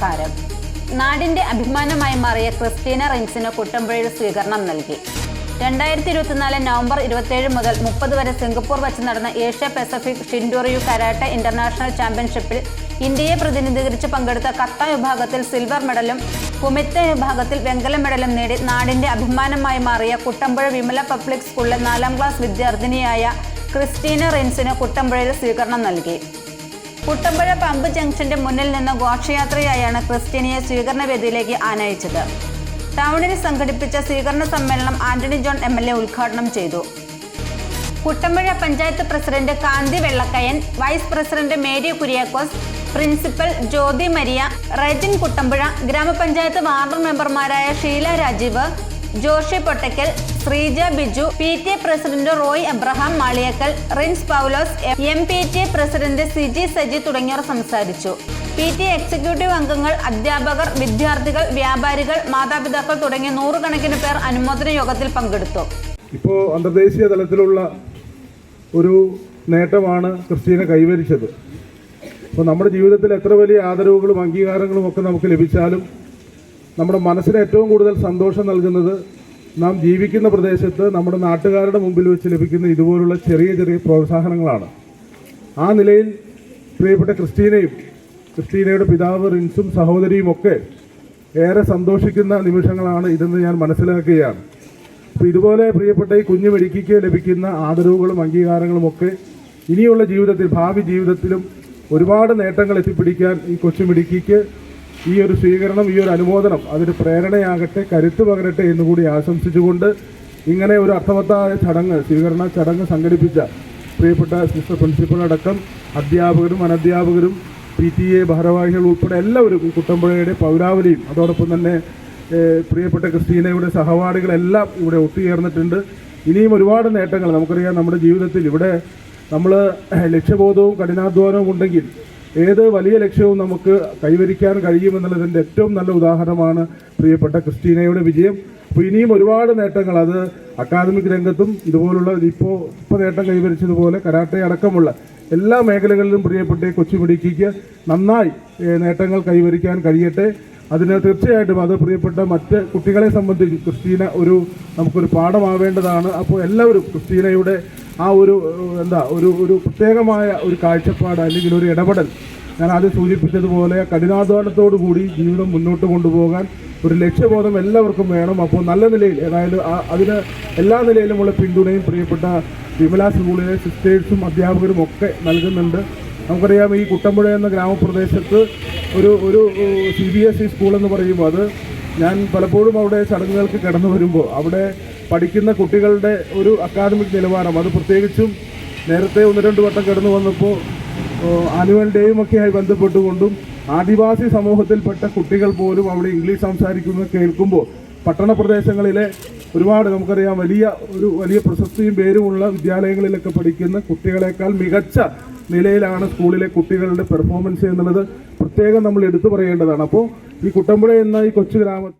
പുരസ്കാരം നാടിന്റെ അഭിമാനമായി മാറിയ ക്രിസ്റ്റീന റിൻസിന് കുട്ടമ്പുഴയിൽ സ്വീകരണം നൽകി. രണ്ടായിരത്തി ഇരുപത്തിനാല് നവംബർ ഇരുപത്തിയേഴ് മുതൽ മുപ്പത് വരെ സിംഗപ്പൂർ വച്ച് നടന്ന Asia Pacific Shindoryu karate international ചാമ്പ്യൻഷിപ്പിൽ ഇന്ത്യയെ പ്രതിനിധീകരിച്ച് പങ്കെടുത്ത കത്ത വിഭാഗത്തിൽ സിൽവർ മെഡലും കുമിത്ത വിഭാഗത്തിൽ വെങ്കല മെഡലും നേടി നാടിന്റെ അഭിമാനമായി മാറിയ കുട്ടമ്പുഴ വിമല പബ്ലിക് സ്കൂളിലെ നാലാം ക്ലാസ് വിദ്യാർത്ഥിനിയായ ക്രിസ്റ്റീന റിൻസിന് കുട്ടമ്പുഴയിൽ സ്വീകരണം നൽകി. കുട്ടമ്പുഴ പമ്പ് ജംഗ്ഷന്റെ മുന്നിൽ നിന്ന് ഘോഷയാത്രയായാണ് ക്രിസ്ത്യനിയെ സ്വീകരണ വേദിയിലേക്ക് ആനയിച്ചത്. ടൗണിൽ സംഘടിപ്പിച്ച സ്വീകരണ സമ്മേളനം Antony John M L A ഉദ്ഘാടനം ചെയ്തു. Kuttampuzha panchayat president Kanthi Vellakkayan vice president Mary Kuriakose principal Jyothi Maria Regin Kuttampuzha grama panchayat ward മെമ്പർമാരായ Sheela Rajeev Joshi Pottakkal Sreeja Biju P T A president Roy Abraham Maliyakkal Rince Paulose M P T A president Siji Saji തുടങ്ങിയവർ സംസാരിച്ചു. P T executive അംഗങ്ങൾ അധ്യാപകർ വിദ്യാർത്ഥികൾ വ്യാപാരികൾ മാതാപിതാക്കൾ തുടങ്ങിയ നൂറുകണക്കിന് പേർ അനുമോദന യോഗത്തിൽ പങ്കെടുത്തു. ഇപ്പോൾ അന്തർദേശീയ തലത്തിലുള്ള ഒരു നേട്ടമാണ് ക്രിസ്റ്റീന കൈവരിച്ചത്. അപ്പോൾ നമ്മുടെ ജീവിതത്തിൽ എത്ര വലിയ ആദരവുകളും അംഗീകാരങ്ങളും ഒക്കെ നമുക്ക് ലഭിച്ചാലും നമ്മുടെ മനസ്സിന് ഏറ്റവും കൂടുതൽ സന്തോഷം നൽകുന്നത് നാം ജീവിക്കുന്ന പ്രദേശത്ത് നമ്മുടെ നാട്ടുകാരുടെ മുമ്പിൽ വെച്ച് ലഭിക്കുന്ന ഇതുപോലുള്ള ചെറിയ ചെറിയ പ്രോത്സാഹനങ്ങളാണ്. ആ നിലയിൽ പ്രിയപ്പെട്ട ക്രിസ്റ്റീനയും ക്രിസ്റ്റീനയുടെ പിതാവ് റിൻസും സഹോദരിയും ഒക്കെ ഏറെ സന്തോഷിക്കുന്ന നിമിഷങ്ങളാണ് ഇതെന്ന് ഞാൻ മനസ്സിലാക്കുകയാണ്. അപ്പോൾ ഇതുപോലെ പ്രിയപ്പെട്ട ഈ കുഞ്ഞു മെഡിക്കയ്ക്ക് ലഭിക്കുന്ന ആദരവുകളും അംഗീകാരങ്ങളും ഒക്കെ ഇനിയുള്ള ജീവിതത്തിൽ ഭാവി ജീവിതത്തിലും ഒരുപാട് നേട്ടങ്ങൾ എത്തിപ്പിടിക്കാൻ ഈ കൊച്ചു മിടുക്കിക്ക് ഈ ഒരു സ്വീകരണം ഈ ഒരു അനുമോദനം അതിന് പ്രേരണയാകട്ടെ കരുത്ത് പകരട്ടെ എന്നുകൂടി ആശംസിച്ചുകൊണ്ട് ഇങ്ങനെ ഒരു അർത്ഥവത്തായ ചടങ്ങ് സ്വീകരണ ചടങ്ങ് സംഘടിപ്പിച്ച പ്രിയപ്പെട്ട സിസ്റ്റർ പ്രിൻസിപ്പൽ അടക്കം അധ്യാപകരും അനധ്യാപകരും പി ടി എ ഭാരവാഹികൾ ഉൾപ്പെടെ എല്ലാവരും ഈ കുട്ടമ്പുഴയുടെ പൗരാവലിയും അതോടൊപ്പം തന്നെ പ്രിയപ്പെട്ട ക്രിസ്റ്റീനയുടെ സഹപാഠികളെല്ലാം ഇവിടെ ഒത്തുചേർന്നിട്ടുണ്ട്. ഇനിയും ഒരുപാട് നേട്ടങ്ങൾ നമുക്കറിയാം നമ്മുടെ ജീവിതത്തിൽ. ഇവിടെ നമ്മൾ ലക്ഷ്യബോധവും കഠിനാധ്വാനവും ഉണ്ടെങ്കിൽ ഏത് വലിയ ലക്ഷ്യവും നമുക്ക് കൈവരിക്കാൻ കഴിയുമെന്നുള്ളതിന്റെ ഏറ്റവും നല്ല ഉദാഹരണമാണ് പ്രിയപ്പെട്ട ക്രിസ്റ്റീനയുടെ വിജയം. അപ്പോൾ ഇനിയും ഒരുപാട് നേട്ടങ്ങൾ അത് അക്കാദമിക് രംഗത്തും ഇതുപോലുള്ള ഇപ്പോൾ ഇപ്പോൾ നേട്ടം കൈവരിച്ചതുപോലെ കരാട്ടെ അടക്കമുള്ള എല്ലാ മേഖലകളിലും പ്രിയപ്പെട്ട കൊച്ചുമിടുക്കിക്ക് നന്നായി നേട്ടങ്ങൾ കൈവരിക്കാൻ കഴിയട്ടെ. അതിന് തീർച്ചയായിട്ടും അത് പ്രിയപ്പെട്ട മറ്റ് കുട്ടികളെ സംബന്ധിച്ച് ക്രിസ്റ്റീന ഒരു നമുക്കൊരു പാഠമാവേണ്ടതാണ്. അപ്പോൾ എല്ലാവരും ക്രിസ്റ്റീനയുടെ ആ ഒരു എന്താ ഒരു ഒരു പ്രത്യേകമായ ഒരു കാഴ്ചപ്പാട് അല്ലെങ്കിൽ ഒരു ഇടപെടൽ ഞാൻ ആദ്യം സൂചിപ്പിച്ചതുപോലെ കഠിനാധ്വാനത്തോടു കൂടി ജീവിതം മുന്നോട്ട് കൊണ്ടുപോകാൻ ഒരു ലക്ഷ്യബോധം എല്ലാവർക്കും വേണം. അപ്പോൾ നല്ല നിലയിൽ അതായത് അതിന് എല്ലാ നിലയിലുമുള്ള പിന്തുണയും പ്രിയപ്പെട്ട വിമല സ്കൂളിലെ സിസ്റ്റേഴ്സും അധ്യാപകരും ഒക്കെ നൽകുന്നുണ്ട്. നമുക്കറിയാം ഈ കുട്ടമ്പുഴ എന്ന ഗ്രാമപ്രദേശത്ത് ഒരു ഒരു C B S E school എന്ന് പറയുമ്പോൾ അത് ഞാൻ പലപ്പോഴും അവിടെ ചടങ്ങുകൾക്ക് കടന്നു വരുമ്പോൾ അവിടെ പഠിക്കുന്ന കുട്ടികളുടെ ഒരു അക്കാദമിക് നിലവാരം. അത് പ്രത്യേകിച്ചും നേരത്തെ ഒന്ന് രണ്ട് വട്ടം കടന്നു വന്നപ്പോൾ ആനുവൽ ഡേയും ഒക്കെയായി ബന്ധപ്പെട്ടുകൊണ്ടും ആദിവാസി സമൂഹത്തിൽപ്പെട്ട കുട്ടികൾ പോലും അവിടെ ഇംഗ്ലീഷ് സംസാരിക്കുന്നത് കേൾക്കുമ്പോൾ പട്ടണ പ്രദേശങ്ങളിലെ ഒരുപാട് നമുക്കറിയാം വലിയ ഒരു വലിയ പ്രശസ്തിയും പേരുമുള്ള വിദ്യാലയങ്ങളിലൊക്കെ പഠിക്കുന്ന കുട്ടികളെക്കാൾ മികച്ച നിലയിലാണ് സ്കൂളിലെ കുട്ടികളുടെ പെർഫോമൻസ് എന്നുള്ളത് പ്രത്യേകം നമ്മൾ എടുത്തു പറയേണ്ടതാണ്. അപ്പോൾ ഈ കുട്ടമ്പുഴ എന്ന ഈ കൊച്ചു ഗ്രാമത്തിൽ